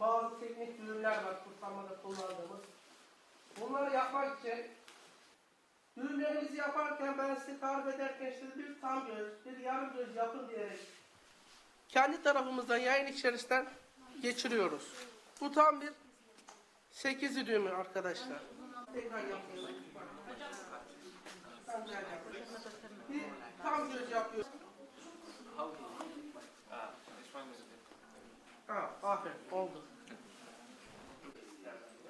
bazı teknik ürünler var kurtarmada kullandığımız. Bunları yapmak için düğümlerimizi yaparken ben size tarif ederken işte bir tam göz, bir yarım göz yapın diyerek kendi tarafımızdan yayın içerisinden geçiriyoruz. Bu tam bir sekizi düğümü arkadaşlar. Tekrar yapıyoruz. Tam göz yapıyoruz. Bir tam göz yapıyoruz. Ha, aferin oldu.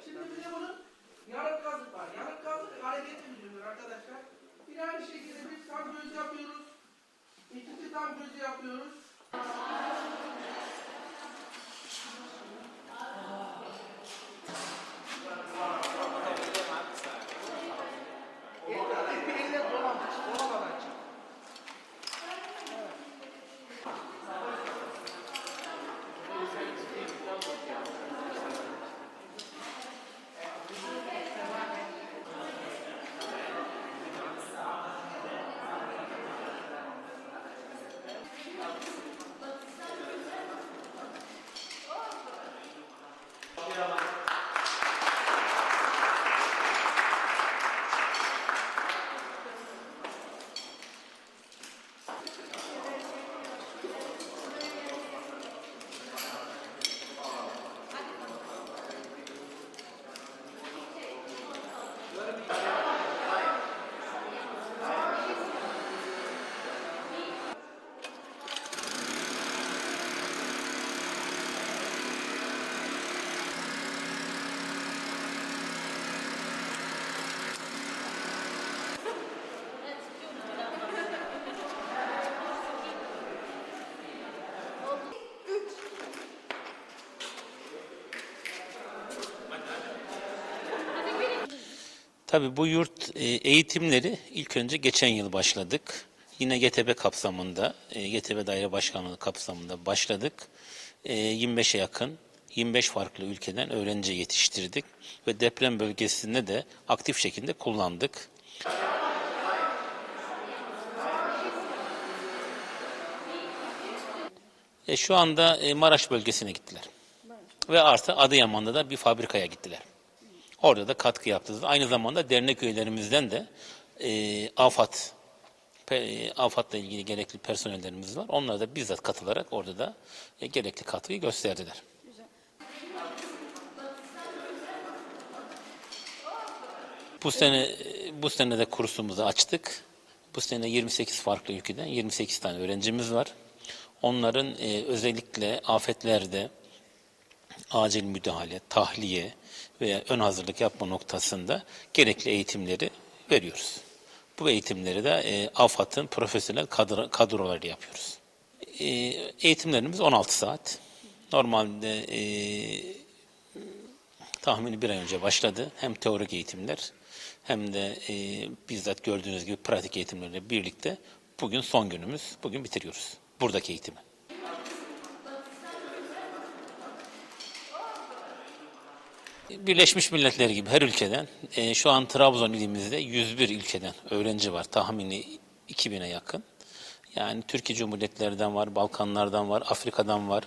Şimdi bir de bunun yarım kazık var. Yarım kazık hareketli bir ürün arkadaşlar. Yine aynı şekilde bir tam göz yapıyoruz. İkinci tam gözü yapıyoruz. Tabii bu yurt e, eğitimleri ilk önce geçen yıl başladık. Yine GTB kapsamında, e, GTB Daire Başkanlığı kapsamında başladık. E, 25'e yakın, 25 farklı ülkeden öğrenci yetiştirdik ve deprem bölgesinde de aktif şekilde kullandık. E, şu anda e, Maraş bölgesine gittiler. Ve artı Adıyaman'da da bir fabrikaya gittiler. Orada da katkı yaptınız. Aynı zamanda dernek üyelerimizden de e, AFAD, e, AFAD'la ilgili gerekli personellerimiz var. Onlar da bizzat katılarak orada da e, gerekli katkıyı gösterdiler. Bu sene bu sene de kursumuzu açtık. Bu sene 28 farklı ülkeden 28 tane öğrencimiz var. Onların e, özellikle afetlerde acil müdahale, tahliye veya ön hazırlık yapma noktasında gerekli eğitimleri veriyoruz. Bu eğitimleri de e, AFAD'ın profesyonel kadro, kadroları yapıyoruz. E, eğitimlerimiz 16 saat. Normalde e, tahmini bir ay önce başladı. Hem teorik eğitimler hem de e, bizzat gördüğünüz gibi pratik eğitimlerle birlikte bugün son günümüz. Bugün bitiriyoruz buradaki eğitimi. Birleşmiş Milletler gibi her ülkeden e, şu an Trabzon ilimizde 101 ülkeden öğrenci var. Tahmini 2000'e yakın. Yani Türkiye Cumhuriyetlerden var, Balkanlardan var, Afrika'dan var,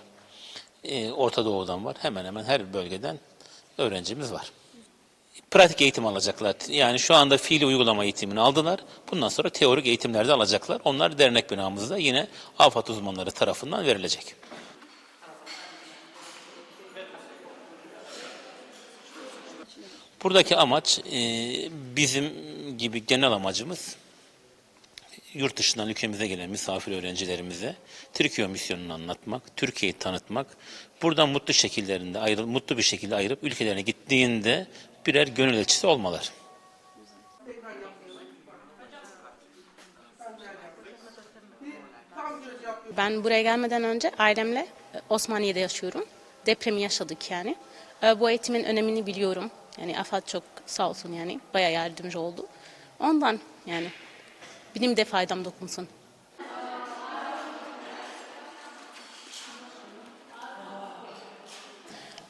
e, Orta Doğu'dan var. Hemen hemen her bölgeden öğrencimiz var. Pratik eğitim alacaklar. Yani şu anda fiili uygulama eğitimini aldılar. Bundan sonra teorik eğitimler de alacaklar. Onlar dernek binamızda yine AFAD uzmanları tarafından verilecek. Buradaki amaç e, bizim gibi genel amacımız yurt dışından ülkemize gelen misafir öğrencilerimize Türkiye misyonunu anlatmak, Türkiye'yi tanıtmak, buradan mutlu şekillerinde ayrı, mutlu bir şekilde ayırıp ülkelerine gittiğinde birer gönül elçisi olmalar. Ben buraya gelmeden önce ailemle e, Osmaniye'de yaşıyorum. Depremi yaşadık yani. E, Bu eğitimin önemini biliyorum. Yani AFAD çok sağ olsun yani bayağı yardımcı oldu. Ondan yani benim de faydam dokunsun.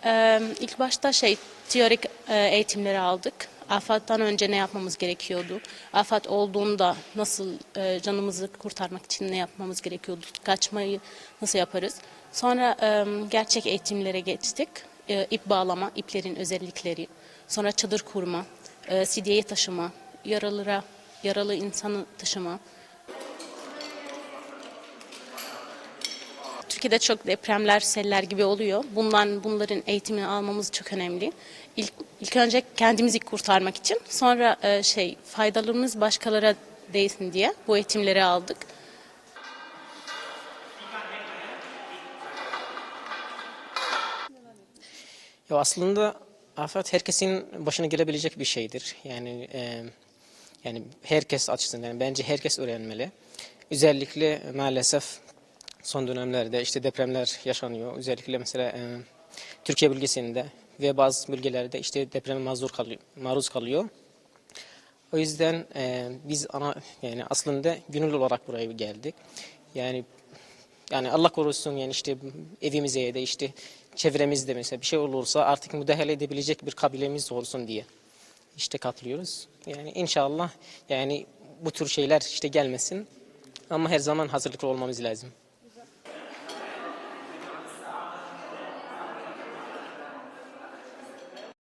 Ee, ilk başta şey teorik e, eğitimleri aldık. AFAD'dan önce ne yapmamız gerekiyordu? AFAD olduğunda nasıl e, canımızı kurtarmak için ne yapmamız gerekiyordu? Kaçmayı nasıl yaparız? Sonra e, gerçek eğitimlere geçtik. E, ip bağlama, iplerin özellikleri, sonra çadır kurma, e, sidyeyi taşıma, yaralıra, yaralı insanı taşıma. Türkiye'de çok depremler, seller gibi oluyor. Bundan bunların eğitimini almamız çok önemli. İlk, ilk önce kendimizi kurtarmak için, sonra e, şey faydalarımız başkalara değsin diye bu eğitimleri aldık. Ya aslında afet herkesin başına gelebilecek bir şeydir. Yani e, yani herkes açısından yani bence herkes öğrenmeli. Özellikle maalesef son dönemlerde işte depremler yaşanıyor. Özellikle mesela e, Türkiye bölgesinde ve bazı bölgelerde işte depreme maruz kalıyor. Maruz kalıyor. O yüzden e, biz ana yani aslında gönüllü olarak buraya geldik. Yani yani Allah korusun yani işte evimize ya işte çevremizde mesela bir şey olursa artık müdahale edebilecek bir kabilemiz olsun diye işte katılıyoruz. Yani inşallah yani bu tür şeyler işte gelmesin ama her zaman hazırlıklı olmamız lazım.